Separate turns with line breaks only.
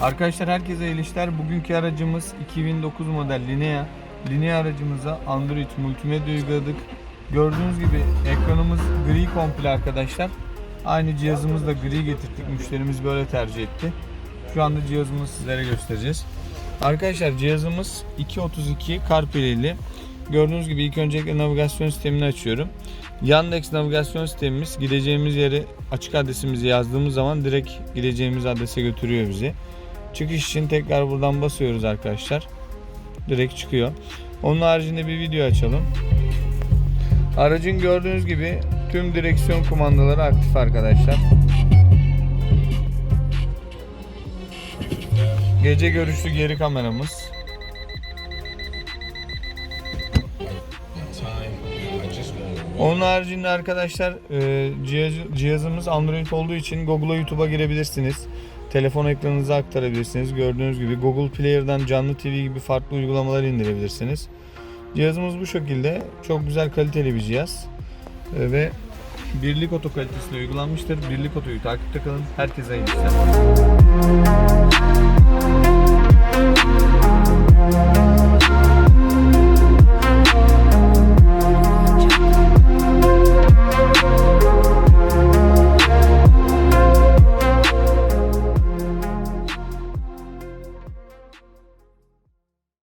Arkadaşlar herkese iyi işler. Bugünkü aracımız 2009 model Linea. Linea aracımıza Android multimedya uyguladık. Gördüğünüz gibi ekranımız gri komple arkadaşlar. Aynı cihazımızı da gri getirdik. Müşterimiz böyle tercih etti. Şu anda cihazımızı sizlere göstereceğiz. Arkadaşlar cihazımız 232 CarPlay'li. Gördüğünüz gibi ilk öncelikle navigasyon sistemini açıyorum. Yandex navigasyon sistemimiz gideceğimiz yeri açık adresimizi yazdığımız zaman direkt gideceğimiz adrese götürüyor bizi. Çıkış için tekrar buradan basıyoruz arkadaşlar. Direkt çıkıyor. Onun haricinde bir video açalım. Aracın gördüğünüz gibi tüm direksiyon kumandaları aktif arkadaşlar. Gece görüşlü geri kameramız. Onun haricinde arkadaşlar e, cihaz- cihazımız Android olduğu için Google'a YouTube'a girebilirsiniz. Telefon ekranınıza aktarabilirsiniz. Gördüğünüz gibi Google Player'dan canlı TV gibi farklı uygulamalar indirebilirsiniz. Cihazımız bu şekilde. Çok güzel kaliteli bir cihaz. E, ve birlik oto kalitesinde uygulanmıştır. Birlik otoyu takipte kalın. Herkese iyi işler.